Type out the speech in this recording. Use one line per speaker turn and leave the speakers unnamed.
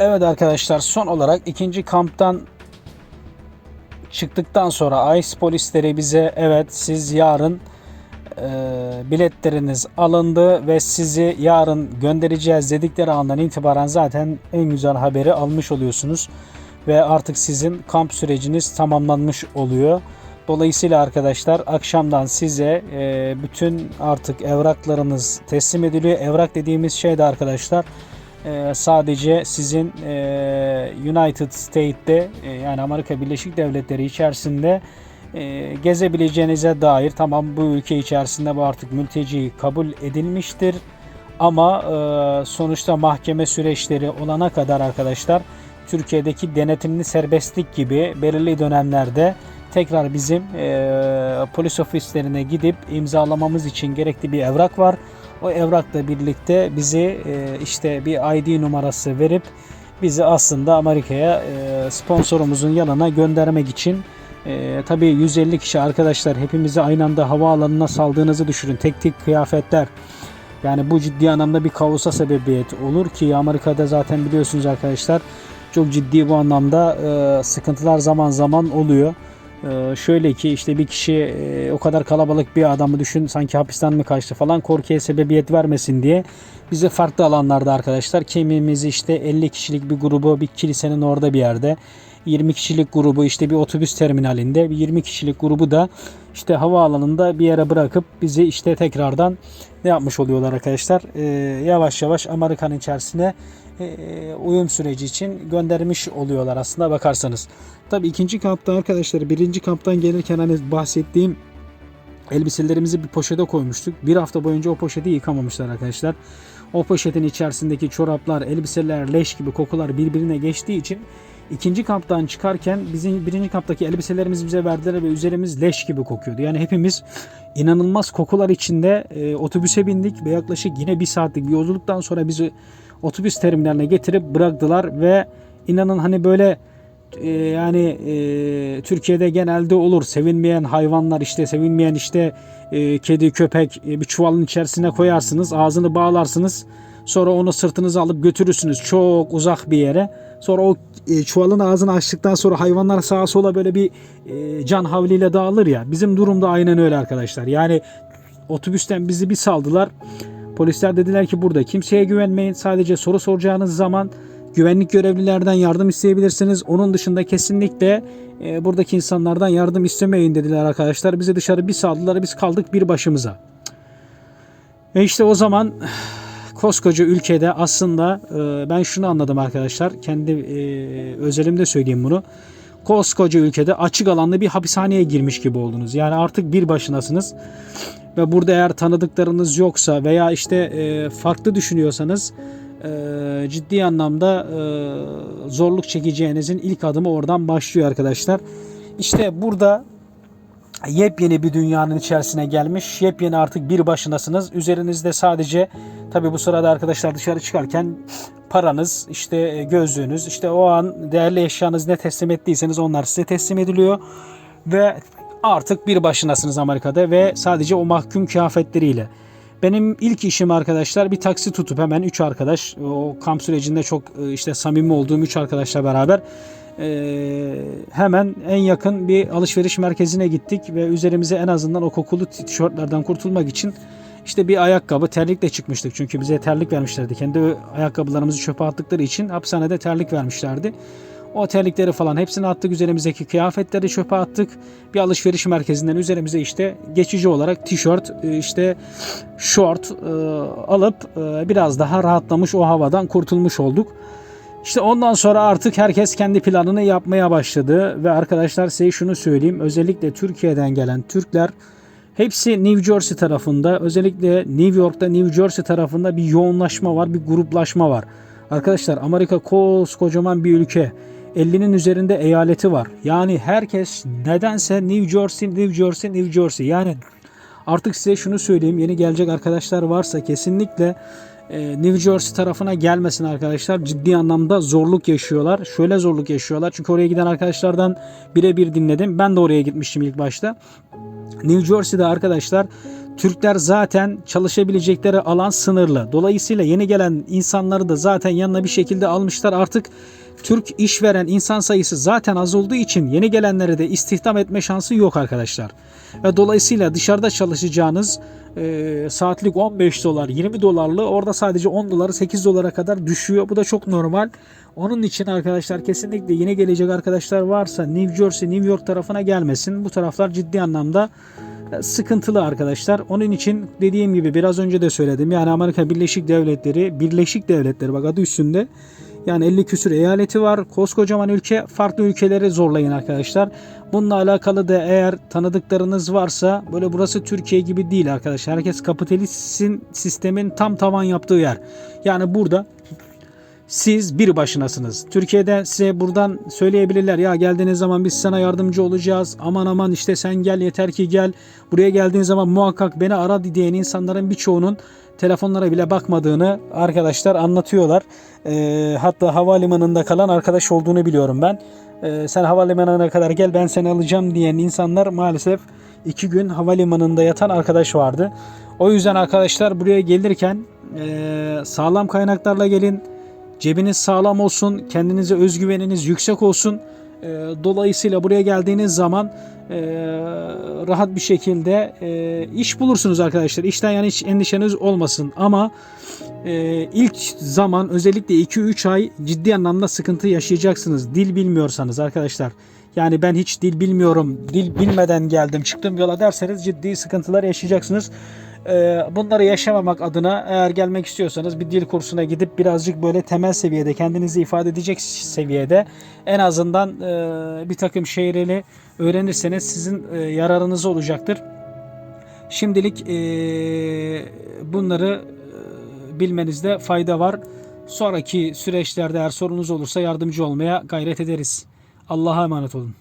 Evet arkadaşlar son olarak ikinci kamptan çıktıktan sonra ICE polisleri bize evet siz yarın e, biletleriniz alındı ve sizi yarın göndereceğiz dedikleri andan itibaren zaten en güzel haberi almış oluyorsunuz ve artık sizin kamp süreciniz tamamlanmış oluyor. Dolayısıyla arkadaşlar akşamdan size e, bütün artık evraklarınız teslim ediliyor. Evrak dediğimiz şey de arkadaşlar e, sadece sizin e, United States'te e, yani Amerika Birleşik Devletleri içerisinde e, gezebileceğinize dair tamam bu ülke içerisinde bu artık mülteci kabul edilmiştir. Ama sonuçta mahkeme süreçleri olana kadar arkadaşlar Türkiye'deki denetimli serbestlik gibi belirli dönemlerde tekrar bizim polis ofislerine gidip imzalamamız için gerekli bir evrak var. O evrakla birlikte bizi e, işte bir ID numarası verip bizi aslında Amerika'ya e, sponsorumuzun yanına göndermek için e, tabii 150 kişi arkadaşlar hepimizi aynı anda havaalanına saldığınızı düşünün. Tek tek kıyafetler. Yani bu ciddi anlamda bir kaosa sebebiyet olur ki Amerika'da zaten biliyorsunuz arkadaşlar çok ciddi bu anlamda e, sıkıntılar zaman zaman oluyor. E, şöyle ki işte bir kişi e, o kadar kalabalık bir adamı düşün sanki hapisten mi kaçtı falan korkuya sebebiyet vermesin diye bize farklı alanlarda arkadaşlar. Kimimiz işte 50 kişilik bir grubu bir kilisenin orada bir yerde 20 kişilik grubu işte bir otobüs terminalinde bir 20 kişilik grubu da işte havaalanında bir yere bırakıp bizi işte tekrardan ne yapmış oluyorlar arkadaşlar? Ee, yavaş yavaş Amerika'nın içerisine uyum süreci için göndermiş oluyorlar aslında bakarsanız. Tabii ikinci kampta arkadaşlar birinci kamptan gelirken hani bahsettiğim elbiselerimizi bir poşete koymuştuk. Bir hafta boyunca o poşeti yıkamamışlar arkadaşlar. O poşetin içerisindeki çoraplar, elbiseler, leş gibi kokular birbirine geçtiği için ikinci kamptan çıkarken bizim birinci kamptaki elbiselerimizi bize verdiler ve üzerimiz leş gibi kokuyordu. Yani hepimiz inanılmaz kokular içinde e, otobüse bindik ve yaklaşık yine bir saatlik bir yolculuktan sonra bizi otobüs terminaline getirip bıraktılar ve inanın hani böyle e, yani e, Türkiye'de genelde olur. Sevinmeyen hayvanlar işte sevinmeyen işte e, kedi köpek e, bir çuvalın içerisine koyarsınız ağzını bağlarsınız. Sonra onu sırtınıza alıp götürürsünüz. Çok uzak bir yere sonra o e, çuvalın ağzını açtıktan sonra hayvanlar sağa sola böyle bir e, can havliyle dağılır ya bizim durumda aynen öyle arkadaşlar yani otobüsten bizi bir saldılar polisler dediler ki burada kimseye güvenmeyin sadece soru soracağınız zaman güvenlik görevlilerden yardım isteyebilirsiniz. Onun dışında kesinlikle e, buradaki insanlardan yardım istemeyin dediler arkadaşlar. Bizi dışarı bir saldılar biz kaldık bir başımıza. E işte o zaman koskoca ülkede aslında e, ben şunu anladım arkadaşlar. Kendi e, özelimde söyleyeyim bunu. Koskoca ülkede açık alanlı bir hapishaneye girmiş gibi oldunuz. Yani artık bir başınasınız. Ve burada eğer tanıdıklarınız yoksa veya işte e, farklı düşünüyorsanız e, ciddi anlamda e, zorluk çekeceğinizin ilk adımı oradan başlıyor arkadaşlar. İşte burada yepyeni bir dünyanın içerisine gelmiş. Yepyeni artık bir başınasınız. Üzerinizde sadece tabi bu sırada arkadaşlar dışarı çıkarken paranız, işte gözlüğünüz, işte o an değerli eşyanızı ne teslim ettiyseniz onlar size teslim ediliyor. Ve artık bir başınasınız Amerika'da ve sadece o mahkum kıyafetleriyle. Benim ilk işim arkadaşlar bir taksi tutup hemen 3 arkadaş o kamp sürecinde çok e, işte samimi olduğum 3 arkadaşla beraber e, hemen en yakın bir alışveriş merkezine gittik ve üzerimize en azından o kokulu tişörtlerden kurtulmak için işte bir ayakkabı terlikle çıkmıştık. Çünkü bize terlik vermişlerdi. Kendi ayakkabılarımızı çöpe attıkları için hapishanede terlik vermişlerdi. O terlikleri falan hepsini attık. Üzerimizdeki kıyafetleri çöpe attık. Bir alışveriş merkezinden üzerimize işte geçici olarak tişört, e, işte şort e, alıp e, biraz daha rahatlamış o havadan kurtulmuş olduk. İşte ondan sonra artık herkes kendi planını yapmaya başladı ve arkadaşlar size şunu söyleyeyim. Özellikle Türkiye'den gelen Türkler hepsi New Jersey tarafında özellikle New York'ta New Jersey tarafında bir yoğunlaşma var, bir gruplaşma var. Arkadaşlar Amerika koskocaman bir ülke. 50'nin üzerinde eyaleti var. Yani herkes nedense New Jersey, New Jersey, New Jersey. Yani artık size şunu söyleyeyim. Yeni gelecek arkadaşlar varsa kesinlikle New Jersey tarafına gelmesin arkadaşlar. Ciddi anlamda zorluk yaşıyorlar. Şöyle zorluk yaşıyorlar. Çünkü oraya giden arkadaşlardan birebir dinledim. Ben de oraya gitmiştim ilk başta. New Jersey'de arkadaşlar Türkler zaten çalışabilecekleri alan sınırlı. Dolayısıyla yeni gelen insanları da zaten yanına bir şekilde almışlar. Artık Türk işveren insan sayısı zaten az olduğu için yeni gelenleri de istihdam etme şansı yok arkadaşlar. Ve dolayısıyla dışarıda çalışacağınız e, saatlik 15 dolar 20 dolarlı orada sadece 10 doları 8 dolara kadar düşüyor. Bu da çok normal. Onun için arkadaşlar kesinlikle yeni gelecek arkadaşlar varsa New Jersey, New York tarafına gelmesin. Bu taraflar ciddi anlamda e, sıkıntılı arkadaşlar. Onun için dediğim gibi biraz önce de söyledim. Yani Amerika Birleşik Devletleri, Birleşik Devletleri bak adı üstünde. Yani 50 küsür eyaleti var. Koskocaman ülke farklı ülkeleri zorlayın arkadaşlar. Bununla alakalı da eğer tanıdıklarınız varsa böyle burası Türkiye gibi değil arkadaşlar. Herkes kapitalistin sistemin tam tavan yaptığı yer. Yani burada siz bir başınasınız. Türkiye'de size buradan söyleyebilirler ya geldiğiniz zaman biz sana yardımcı olacağız. Aman aman işte sen gel yeter ki gel. Buraya geldiğin zaman muhakkak beni ara diyen insanların birçoğunun telefonlara bile bakmadığını arkadaşlar anlatıyorlar. Ee, hatta havalimanında kalan arkadaş olduğunu biliyorum ben. Ee, sen havalimanına kadar gel ben seni alacağım diyen insanlar maalesef iki gün havalimanında yatan arkadaş vardı. O yüzden arkadaşlar buraya gelirken ee, sağlam kaynaklarla gelin. Cebiniz sağlam olsun, kendinize özgüveniniz yüksek olsun. Ee, Dolayısıyla buraya geldiğiniz zaman e, rahat bir şekilde e, iş bulursunuz arkadaşlar. İşten yani hiç endişeniz olmasın. Ama e, ilk zaman özellikle 2-3 ay ciddi anlamda sıkıntı yaşayacaksınız. Dil bilmiyorsanız arkadaşlar. Yani ben hiç dil bilmiyorum, dil bilmeden geldim çıktım yola derseniz ciddi sıkıntılar yaşayacaksınız. Ee, Bunları yaşamamak adına eğer gelmek istiyorsanız bir dil kursuna gidip birazcık böyle temel seviyede kendinizi ifade edecek seviyede en azından e, bir takım şehreli öğrenirseniz sizin e, yararınıza olacaktır. Şimdilik e, bunları bilmenizde fayda var. Sonraki süreçlerde eğer sorunuz olursa yardımcı olmaya gayret ederiz. Allah'a emanet olun.